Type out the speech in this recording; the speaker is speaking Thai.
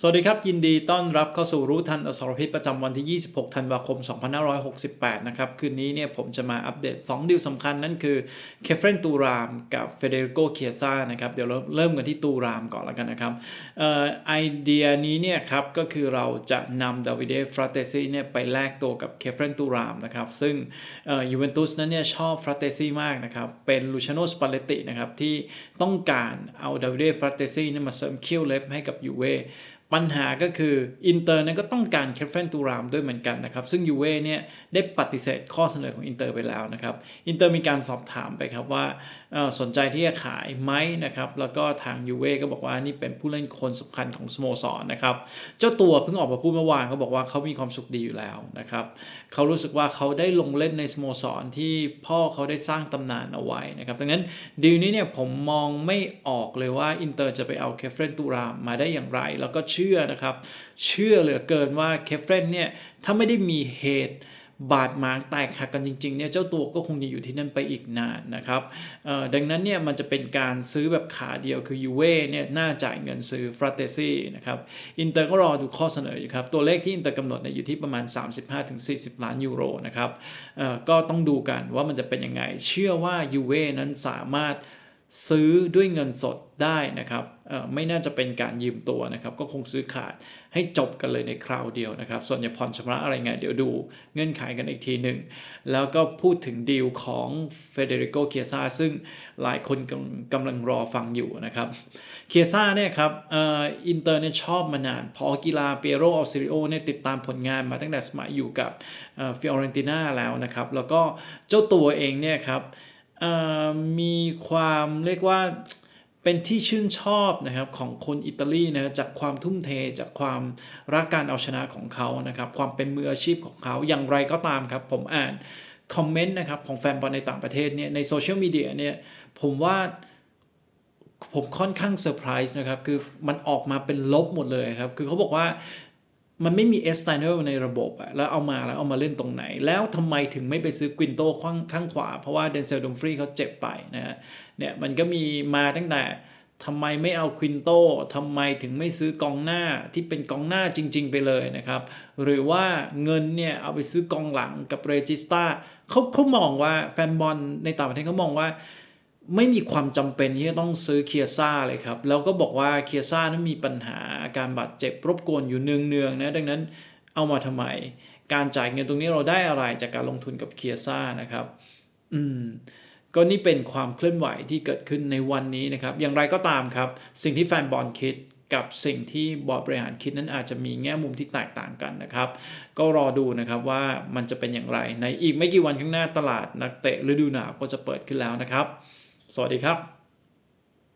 สวัสดีครับ ยินดีต้อนรับเข้าสู่รู้ทันอสรพิษประจำวันที่ 26 ธันวาคม 2568 นะครับ คืนนี้เนี่ยผมจะมาอัปเดต 2 ดิวสำคัญนั่นคือเคฟเรนตูรามกับเฟเดริโกเคียซ่านะครับ เดี๋ยวเราเริ่มกันที่ตูรามก่อนแล้วกันนะครับออไอเดียนี้เนี่ยครับ ก็คือเราจะนำดาวิเดฟราเตซีเนี่ยไปแลกตัวกับเคฟเรนตูรามนะครับ ซึ่งยูเวนตุสนั้นเนี่ยชอบฟราเตซีมากนะครับ เป็นลูชาโนสปาเลตินะครับที่ต้องการเอาดาวิเดฟราเตซีเนี่ยมาเสริมคี่ยวเล็บให้กับยูเวปัญหาก็คืออินเตอร์นั้นก็ต้องการเคฟเฟนตูรามด้วยเหมือนกันนะครับ ซึ่งยูเว่เนี่ยได้ปฏิเสธข้อเสนอของอินเตอร์ไปแล้วนะครับ อินเตอร์มีการสอบถามไปครับว่าสนใจที่จะขายไหมนะครับ แล้วก็ทางยูเว่ก็บอกว่านี่เป็นผู้เล่นคนสำคัญของสโมสรนะครับ เจ้าตัวเพิ่งออกมาพูดเมื่อวานเขาบอกว่าเขามีความสุขดีอยู่แล้วนะครับ เขารู้สึกว่าเขาได้ลงเล่นในสโมสรที่พ่อเขาได้สร้างตำนานเอาไว้นะครับ ดังนั้นดีลนี้เนี่ยผมมองไม่ออกเลยว่าอินเตอร์จะไปเอาเคฟเฟนตูรามมาได้อย่างไร แล้วก็เชื่อนะครับ เชื่อเหลือเกินว่าเคฟเฟรนเนี่ยถ้าไม่ได้มีเหตุบาดหมางแตกหักกันจริงๆเนี่ยเจ้าตัวก็คงจะอยู่ที่นั่นไปอีกนานนะครับดังนั้นเนี่ยมันจะเป็นการซื้อแบบขาเดียวคือยูเว่เนี่ยน่าจ่ายเงินซื้อฟราเตซี่นะครับอินเตอร์ก็รอดูข้อเสนออยู่ครับ ตัวเลขที่อินเตอร์กำหนดเนี่ยอยู่ที่ประมาณ 35-40 ล้านยูโรนะครับก็ต้องดูกันว่ามันจะเป็นยังไง เชื่อว่ายูเว่นั้นสามารถซื้อด้วยเงินสดได้นะครับ ไม่น่าจะเป็นการยืมตัวนะครับ ก็คงซื้อขาดให้จบกันเลยในคราวเดียวนะครับ ส่วนจะผ่อนชำระอะไรไง เดี๋ยวดูเงื่อนไขกันอีกทีหนึ่ง แล้วก็พูดถึงดีลของเฟเดริโกเคียซาซึ่งหลายคนกำกำลังรอฟังอยู่นะครับเคียซาเนี่ยครับอินเตอร์เนี่ยชอบมานาน พอกีฬาเปโรออสซิริโอเนี่ยติดตามผลงานมาตั้งแต่สมัยอยู่กับฟิออเรนติน่าแล้วนะครับ แล้วก็เจ้าตัวเองเนี่ยครับมีความเรียกว่า เป็นที่ชื่นชอบนะครับของคนอิตาลีนะครับจากความทุ่มเทจากความรักการเอาชนะของเขานะครับความเป็นมืออาชีพของเขาอย่างไรก็ตามครับ ผมอ่านคอมเมนต์นะครับของแฟนบอลในต่างประเทศเนี่ยในโซเชียลมีเดียเนี่ยผมว่าผมค่อนข้างเซอร์ไพรส์นะครับ คือมันออกมาเป็นลบหมดเลยครับ คือเขาบอกว่า มันไม่มีเอสไตเนอร์ในระบบอะแล้วเอามาแล้วเอามาเล่นตรงไหน แล้วทำไมถึงไม่ไปซื้อกวินโตข้างข้างขวา เพราะว่าเดนเซลดมฟรีเขาเจ็บไปนะฮะเนี่ยมันก็มีมาตั้งแต่ทำไมไม่เอาควินโตทำไมถึงไม่ซื้อกองหน้าที่เป็นกองหน้าจริง ๆ ไปเลยนะครับ หรือว่าเงินเนี่ยเอาไปซื้อกองหลังกับเรจิสตาเขาเขามองว่าแฟนบอลในต่างประเทศเขามองว่า ไม่มีความจำเป็นที่จะต้องซื้อเคียซ่าเลยครับ แล้วก็บอกว่าเคียซ่านั้นมีปัญหาอาการบาดเจ็บรบกวนอยู่เนืองๆนะดังนั้นเอามาทำไม การจ่ายเงินตรงนี้เราได้อะไรจากการลงทุนกับเคียซ่านะครับ อืมก็นี่เป็นความเคลื่อนไหวที่เกิดขึ้นในวันนี้นะครับ อย่างไรก็ตามครับ สิ่งที่แฟนบอลคิดกับสิ่งที่บอร์ดบริหารคิดนั้นอาจจะมีแง่มุมที่แตกต่างกันนะครับ ก็รอดูนะครับว่ามันจะเป็นอย่างไร ในอีกไม่กี่วันข้างหน้าตลาดนักเตะฤดูหนาวก็จะเปิดขึ้นแล้วนะครับ สวัสดีครับ